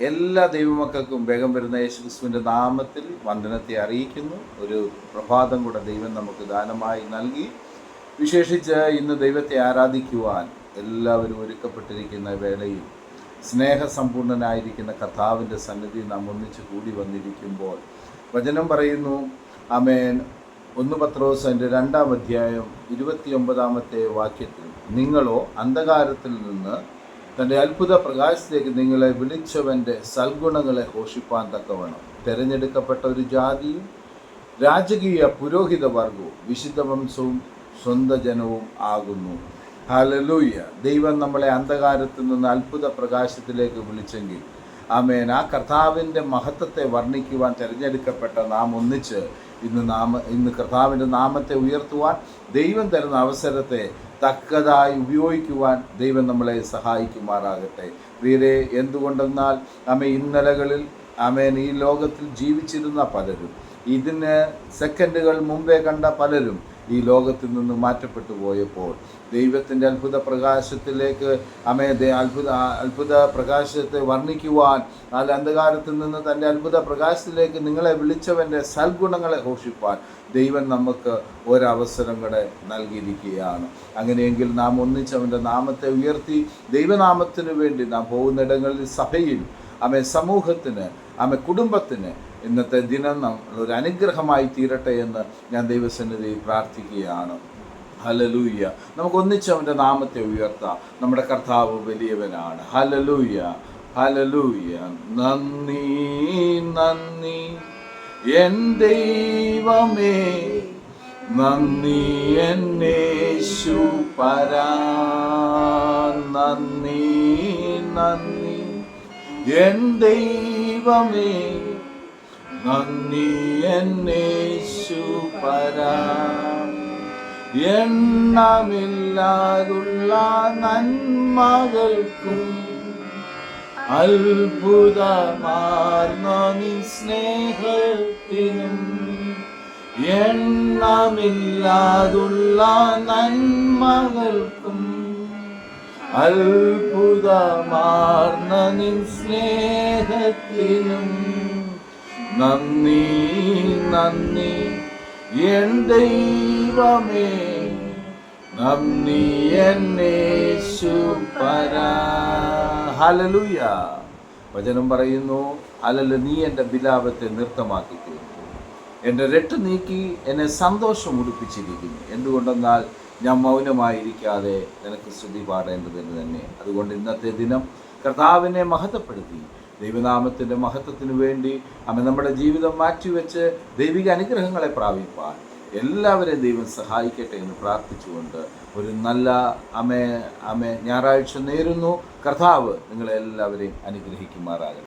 എല്ലാ ദൈവമക്കൾക്കും വേഗം വരുന്ന യേശുക്രിസ്തുവിന്റെ നാമത്തിൽ വന്ദനത്തെ അറിയിക്കുന്നു. ഒരു പ്രഭാതം കൂടെ ദൈവം നമുക്ക് ദാനമായി നൽകി. വിശേഷിച്ച് ഇന്ന് ദൈവത്തെ ആരാധിക്കുവാൻ എല്ലാവരും ഒരുക്കപ്പെട്ടിരിക്കുന്ന വേളയിൽ സ്നേഹസമ്പൂർണനായിരിക്കുന്ന കഥാവിന്റെ സന്നിധി നാം ഒന്നിച്ച് കൂടി വന്നിരിക്കുമ്പോൾ വചനം പറയുന്നു. അമേൻ ഒന്ന് പത്രോസ് എന്റെ രണ്ടാം അധ്യായം ഇരുപത്തിയൊമ്പതാമത്തെ വാക്യത്തിൽ നിങ്ങളോ അന്ധകാരത്തിൽ നിന്ന് തന്റെ അത്ഭുത പ്രകാശത്തേക്ക് നിങ്ങളെ വിളിച്ചവന്റെ സൽഗുണങ്ങളെ ഘോഷിപ്പാൻ തക്കവണ്ണം. തിരഞ്ഞെടുക്കപ്പെട്ട ഒരു ജാതിയും രാജകീയ പുരോഹിത വർഗവും വിശുദ്ധ വംശവും സ്വന്ത ജനവും ആകുന്നു. ഹലലൂയ ദൈവം നമ്മളെ അന്ധകാരത്തിൽ നിന്ന് അത്ഭുത പ്രകാശത്തിലേക്ക് വിളിച്ചെങ്കിൽ ആമേൻ. ആ കർത്താവിന്റെ മഹത്വത്തെ വർണിക്കുവാൻ തിരഞ്ഞെടുക്കപ്പെട്ട നാം ഒന്നിച്ച് ഇന്ന് നാമ ഇന്ന് കർത്താവിന്റെ നാമത്തെ ഉയർത്തുവാൻ ദൈവം തരുന്ന അവസരത്തെ തക്കതായി ഉപയോഗിക്കുവാൻ ദൈവം നമ്മളെ സഹായിക്കുമാറാകട്ടെ. വീരെ എന്തുകൊണ്ടെന്നാൽ അമ്മ ഇന്നലകളിൽ അമേൻ ഈ ലോകത്തിൽ ജീവിച്ചിരുന്ന പലരും ഇതിന് സെക്കൻഡുകൾ മുമ്പേ കണ്ട പലരും ഈ ലോകത്തിൽ നിന്ന് മാറ്റപ്പെട്ടു പോയപ്പോൾ. ദൈവത്തിന്റെ അത്ഭുത പ്രകാശത്തിലേക്ക് അമേ അത്ഭുത അത്ഭുത പ്രകാശത്തെ വർണിക്കുവാൻ ആ അന്ധകാരത്തിൽ നിന്ന് തന്റെ അത്ഭുത പ്രകാശത്തിലേക്ക് നിങ്ങളെ വിളിച്ചവന്റെ സൽഗുണങ്ങളെ ഘോഷിപ്പാൻ ദൈവം നമുക്ക് ഒരവസരം കൂടെ നൽകിയിരിക്കുകയാണ്. അങ്ങനെയെങ്കിൽ നാം ഒന്നിച്ചവന്റെ നാമത്തെ ഉയർത്തി ദൈവനാമത്തിനു വേണ്ടി നാം പോകുന്നിടങ്ങളിൽ സഭയിൽ അമേ സമൂഹത്തിന് അമ്മ കുടുംബത്തിന് ഇന്നത്തെ ദിനം നമ്മളൊരു അനുഗ്രഹമായി തീരട്ടെ എന്ന് ഞാൻ ദൈവസന്നിധിയിൽ പ്രാർത്ഥിക്കുകയാണ്. ഹലലൂയ്യ നമുക്ക് ഒന്നിച്ച് അവന്റെ നാമത്തെ ഉയർത്താം. നമ്മുടെ കർത്താവ് വലിയവനാണ്. ഹലലൂയ്യ ഹലലൂയ്യ നന്ദി നന്ദി. എൻ ദൈവമേ നന്ദി എന്നേശു പരാ. നന്ദി നന്ദി. എൻ ദൈവമേ നന്ദി എന്നേശു പരാ എണ്ണമില്ലാതുള്ള നന്മകൾക്കും അത്ഭുതമാർന്ന നിൻ സ്നേഹത്തിനും എണ്ണമില്ലാതുള്ള നന്മകൾക്കും അത്ഭുതമാർന്ന നിൻ സ്നേഹത്തിനും നന്ദി നന്ദി. എൻ ദൈവമേ നന്ദി ഹലലൂയ വചനം പറയുന്നു അലല് നീ എന്റെ ബിലാപത്തെ നൃത്തമാക്കി എന്റെ രട്ട് നീക്കി എന്നെ സന്തോഷം ഉടുപ്പിച്ചിരിക്കുന്നു. എന്തുകൊണ്ടെന്നാൽ ഞാൻ മൗനമായിരിക്കാതെ നിനക്ക് ശ്രുതി പാടേണ്ടതെന്ന് തന്നെ. അതുകൊണ്ട് ഇന്നത്തെ ദിനം കർത്താവിനെ മഹത്വപ്പെടുത്തി ദൈവനാമത്തിന്റെ മഹത്വത്തിന് വേണ്ടി അമ്മ നമ്മുടെ ജീവിതം മാറ്റിവെച്ച് ദൈവിക അനുഗ്രഹങ്ങളെ പ്രാപിപ്പാൻ എല്ലാവരെയും ദൈവം സഹായിക്കട്ടെ എന്ന് പ്രാർത്ഥിച്ചുകൊണ്ട് ഒരു നല്ല അമ്മ അമ്മ ഞായറാഴ്ച നേരുന്നു. കർത്താവ് നിങ്ങളെല്ലാവരെയും അനുഗ്രഹിക്കുമാറാകട്ടെ.